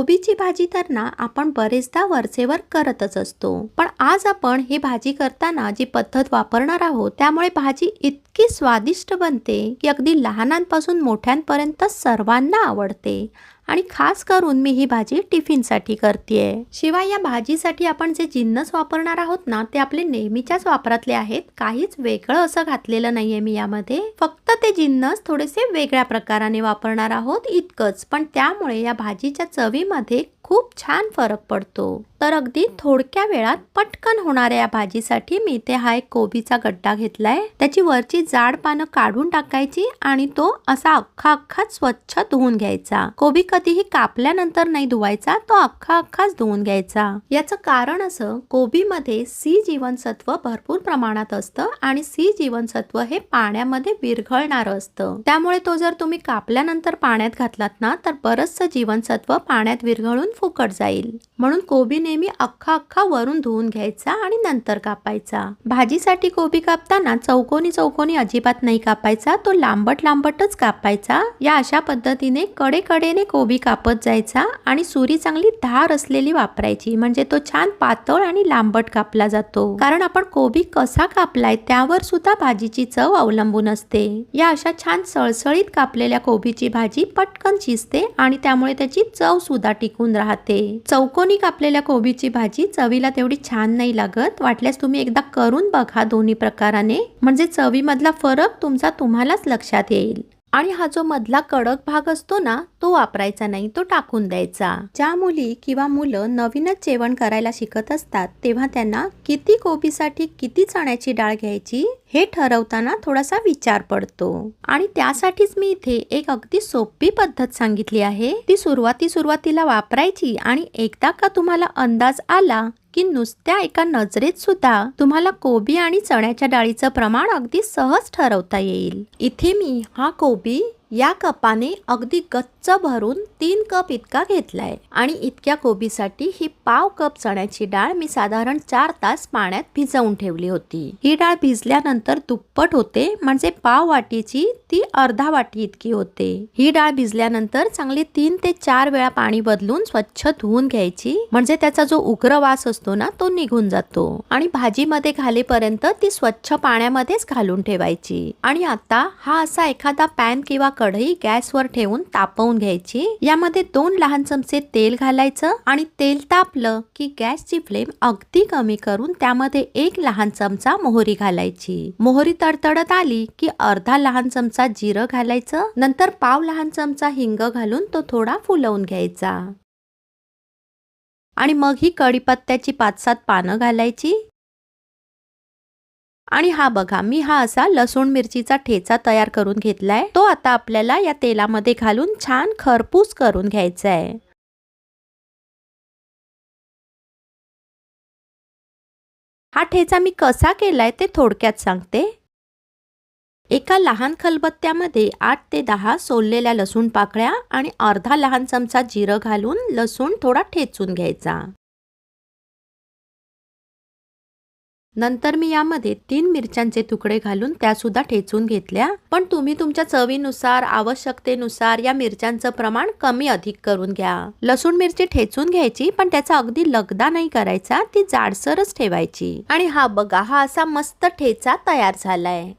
कोबीची भाजी तर ना आपण बरेचदा वरचेवर करतच असतो. पण आज आपण ही भाजी करताना जी पद्धत वापरणार आहोत त्यामुळे भाजी इतकी स्वादिष्ट बनते की अगदी लहानांपासून मोठ्यांपर्यंत सर्वांना आवडते. आणि खास करून मी ही भाजी टिफिनसाठी करतेय. शिवाय या भाजीसाठी आपण जे जिन्नस वापरणार आहोत ना ते आपले नेहमीच्याच वापरातले आहेत. काहीच वेगळं असं घातलेलं नाहीये मी यामध्ये. फक्त ते जिन्नस थोडेसे वेगळ्या प्रकाराने वापरणार आहोत इतकंच. पण त्यामुळे या भाजीच्या चवीमध्ये खूप छान फरक पडतो. तर अगदी थोडक्या वेळात पटकन होणाऱ्या या भाजीसाठी मी ते हा एक कोबीचा गड्डा घेतलाय. त्याची वरची जाड पानं काढून टाकायची आणि तो असा अख्खा अख्खा स्वच्छ धुवून घ्यायचा. कोबी कधीही कापल्यानंतर नाही धुवायचा तो अख्खा अख्खाच धुवून घ्यायचा. याचं कारण असं कोबीमध्ये सी जीवनसत्व भरपूर प्रमाणात असतं आणि सी जीवनसत्व हे पाण्यामध्ये विरघळणारं असतं. त्यामुळे तो जर तुम्ही कापल्यानंतर पाण्यात घातलात ना तर बरचसं जीवनसत्व पाण्यात विरघळून फुकट जाईल. म्हणून कोबी नेहमी अख्खा अख्खा वरून धुवून घ्यायचा आणि नंतर कापायचा. भाजीसाठी कोबी कापताना चौकोनी चौकोनी अजिबात नाही कापायचा तो लांबट लांबटच कापायचा. या अशा पद्धतीने कडेकडेने कोबी कोबी कापत जायचा आणि सुरी चांगली धार असलेली वापरायची. म्हणजे तो छान पातळ आणि लांबट कापला जातो. कारण आपण कोबी कसा कापलाय त्यावर सुद्धा भाजीची चव अवलंबून असते. या अशा छान सळसळीत कापलेल्या कोबीची भाजी पटकन शिजते आणि त्यामुळे त्याची चव सुद्धा टिकून राहते. चौकोनी कापलेल्या कोबीची भाजी चवीला तेवढी छान नाही लागत. वाटल्यास तुम्ही एकदा करून बघा दोन्ही प्रकाराने. म्हणजे चवीमधला फरक तुमचा तुम्हालाच लक्षात येईल. आणि हा जो मधला कडक भाग असतो ना तो वापरायचा नाही तो टाकून द्यायचा. ज्या मुली किंवा मुलं नवीनच जेवण करायला शिकत असतात तेव्हा त्यांना किती कोबीसाठी किती चण्याची डाळ घ्यायची हे ठरवताना थोडासा विचार पडतो. आणि त्यासाठीच मी इथे एक अगदी सोपी पद्धत सांगितली आहे. ती सुरुवाती सुरुवातीला वापरायची आणि एकदा का तुम्हाला अंदाज आला की नुसत्या एका नजरेत सुद्धा तुम्हाला कोबी आणि चण्याच्या डाळीचं प्रमाण अगदी सहज ठरवता येईल. इथे मी हा कोबी या कपाने अगदी गच्च भरून तीन कप इतका घेतलाय. आणि इतक्या कोबीसाठी ही पाव कप चण्याची डाळ मी साधारण चार तास पाण्यात भिजवून ठेवली होती. ही डाळ भिजल्यानंतर दुप्पट होते म्हणजे पाव वाटीची ती अर्धा वाटी इतकी होते. ही डाळ भिजल्यानंतर चांगली तीन ते चार वेळा पाणी बदलून स्वच्छ धुवून घ्यायची म्हणजे त्याचा जो उग्र वास असतो ना तो निघून जातो. आणि भाजीमध्ये घालेपर्यंत ती स्वच्छ पाण्यामध्येच घालून ठेवायची. आणि आता हा असा एखादा पॅन किंवा कढई गॅसवर ठेवून तापवून घ्यायची. यामध्ये दोन लहान चमचे तेल घालायचं आणि तेल तापलं की गॅसची फ्लेम अगदी कमी करून त्यामध्ये एक लहान चमचा मोहरी घालायची. मोहरी तडतडत आली की अर्धा लहान चमचा जिरं घालायचं. नंतर पाव लहान चमचा हिंग घालून तो थोडा फुलवून घ्यायचा. आणि मग ही कढीपत्त्याची पाच सात पानं घालायची. आणि हा बघा मी हा असा लसूण मिरचीचा ठेचा तयार करून घेतलाय. तो आता आपल्याला या तेलामध्ये घालून छान खरपूस करून घ्यायचा आहे हा ठेचा मी कसा केलाय ते थोडक्यात सांगते. एका लहान खलबत्त्यामध्ये आठ ते दहा सोललेल्या लसूण पाकळ्या आणि अर्धा लहान चमचा जिरं घालून लसूण थोडा ठेचून घ्यायचा. नंतर मी यामध्ये तीन मिरच्यांचे तुकडे घालून त्या सुद्धा ठेचून घेतल्या. पण तुम्ही तुमच्या चवीनुसार आवश्यकतेनुसार या मिरच्यांचं प्रमाण कमी अधिक करून घ्या. लसूण मिरची ठेचून घ्यायची पण त्याचा अगदी लगदा नाही करायचा ती जाडसरच ठेवायची. आणि हा बघा हा असा मस्त ठेचा तयार झालाय.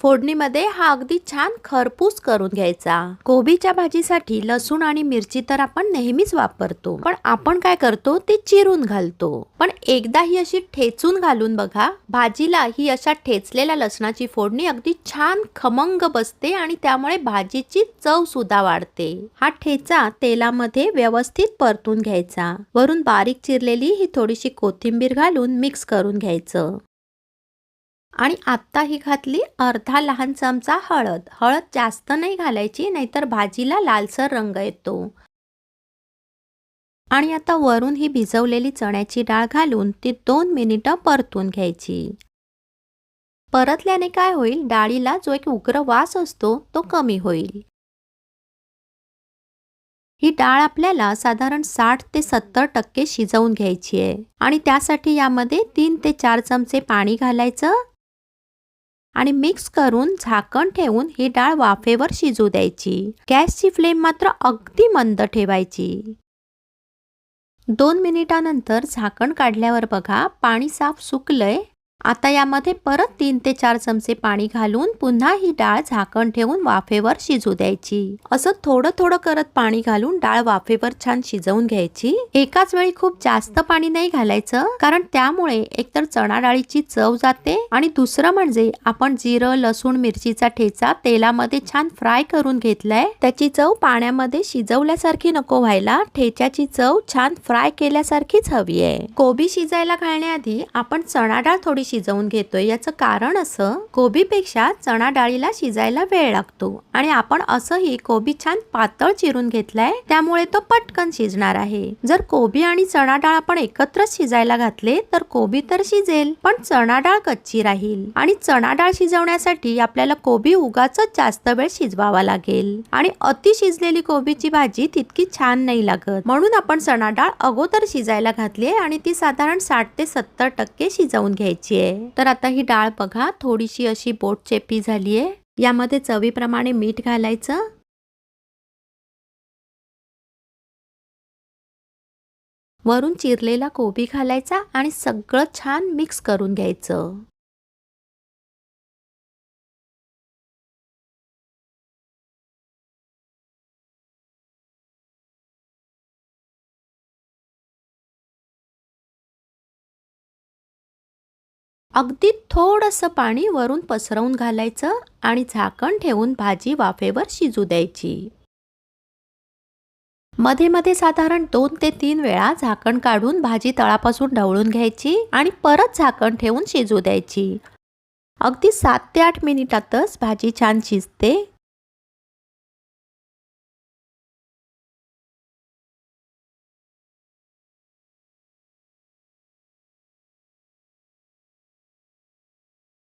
फोडणीमध्ये हा अगदी छान खरपूस करून घ्यायचा. कोबीच्या भाजीसाठी लसूण आणि मिरची तर आपण नेहमीच वापरतो. पण आपण काय करतो? ते चिरून घालतो. पण एकदा ही अशी ठेचून घालून बघा भाजीला ही अशा ठेचलेल्या लसणाची फोडणी अगदी छान खमंग बसते आणि त्यामुळे भाजीची चव सुद्धा वाढते. हा ठेचा तेलामध्ये व्यवस्थित परतून घ्यायचा. वरून बारीक चिरलेली ही थोडीशी कोथिंबीर घालून मिक्स करून घ्यायचं. आणि आत्ता ही घातली अर्धा लहान चमचा हळद. हळद जास्त नाही घालायची नाहीतर भाजीला लालसर रंग येतो. आणि आता वरून ही भिजवलेली चण्याची डाळ घालून ती दोन मिनिटं परतून घ्यायची. परतल्याने काय होईल? डाळीला जो एक उग्र वास असतो तो कमी होईल. ही डाळ आपल्याला साधारण साठ ते सत्तर टक्के शिजवून घ्यायची आहे. आणि त्यासाठी यामध्ये तीन ते चार चमचे पाणी घालायचं आणि मिक्स करून झाकण ठेवून ही डाळ वाफेवर शिजू द्यायची. गॅसची फ्लेम मात्र अगदी मंद ठेवायची. दोन मिनिटानंतर झाकण काढल्यावर बघा पाणी साफ सुकलंय. आता यामध्ये परत तीन ते चार चमचे पाणी घालून पुन्हा ही डाळ झाकण ठेवून वाफेवर शिजू द्यायची. असं थोडं थोडं करत पाणी घालून डाळ वाफेवर छान शिजवून घ्यायची. एकाच वेळी खूप जास्त पाणी नाही घालायचं कारण त्यामुळे एकतर चणा डाळीची चव जाते आणि दुसरं म्हणजे आपण जिरं लसूण मिरचीचा ठेचा तेलामध्ये छान फ्राय करून घेतलाय त्याची चव पाण्यामध्ये शिजवल्यासारखी नको व्हायला ठेच्याची चव छान फ्राय केल्यासारखीच हवी आहे. कोबी शिजायला घालण्याआधी आपण चणा डाळ थोडी शिजवून घेतोय. याचं कारण असं कोबीपेक्षा चणा डाळीला शिजायला वेळ लागतो आणि आपण असंही कोबी छान पातळ चिरून घेतलाय त्यामुळे तो पटकन शिजणार आहे. जर कोबी आणि चणा डाळ आपण एकत्र शिजायला घातले तर कोबी तर शिजेल पण चणा डाळ कच्ची राहील. आणि चणा डाळ शिजवण्यासाठी आपल्याला कोबी उगाच जास्त वेळ शिजवावा लागेल. आणि अति शिजलेली कोबीची भाजी तितकी छान नाही लागत. म्हणून आपण चणा डाळ अगोदर शिजायला घातली आणि ती साधारण साठ ते सत्तर टक्के शिजवून घ्यायची आहे तर आता ही डाळ बघा थोडीशी अशी बोट चेपी झालीये. यामध्ये चवीप्रमाणे मीठ घालायचं. वरून चिरलेला कोबी घालायचा आणि सगळं छान मिक्स करून घ्यायचं. अगदी थोडंसं पाणी वरून पसरवून घालायचं आणि झाकण ठेवून भाजी वाफेवर शिजू द्यायची. मध्ये मध्ये साधारण दोन ते तीन वेळा झाकण काढून भाजी तळापासून ढवळून घ्यायची आणि परत झाकण ठेवून शिजू द्यायची. अगदी सात ते आठ मिनिटातच भाजी छान शिजते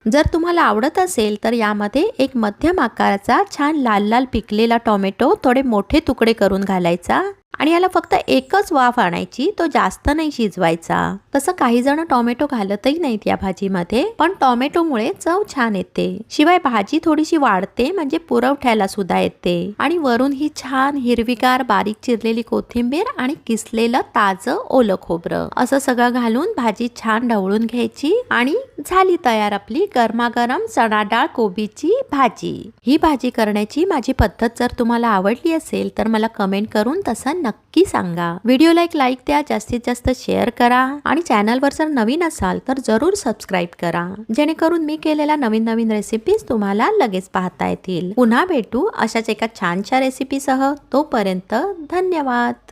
जर तुम्हाला आवडत असेल तर यामध्ये एक मध्यम आकाराचा छान लाल लाल पिकलेला टोमॅटो थोडे मोठे तुकडे करून घालायचा आणि याला फक्त एकच वाफ आणायची तो जास्त नाही शिजवायचा. तसं काही जण टोमॅटो घालतही नाहीत या भाजीमध्ये पण टोमॅटोमुळे चव छान येते. शिवाय भाजी थोडीशी वाढते म्हणजे पुरवठ्याला सुद्धा येते. आणि वरून ही छान हिरवीगार बारीक चिरलेली कोथिंबीर आणि किसलेलं ताजं ओलं खोबरं. असं सगळं घालून भाजी छान ढवळून घ्यायची आणि झाली तयार आपली गरमागरम चणा डाळ कोबीची भाजी. ही भाजी करण्याची माझी पद्धत जर तुम्हाला आवडली असेल तर मला कमेंट करून तसं नक्की सांगा. व्हिडिओला एक लाईक द्या जास्तीत जास्त शेअर करा आणि चॅनलवर जर नवीन असाल तर जरूर सबस्क्राईब करा. जेणेकरून मी केलेल्या नवीन नवीन रेसिपीज तुम्हाला लगेच पाहता येतील. पुन्हा भेटू अशाच एका छानशा रेसिपीसह तोपर्यंत धन्यवाद.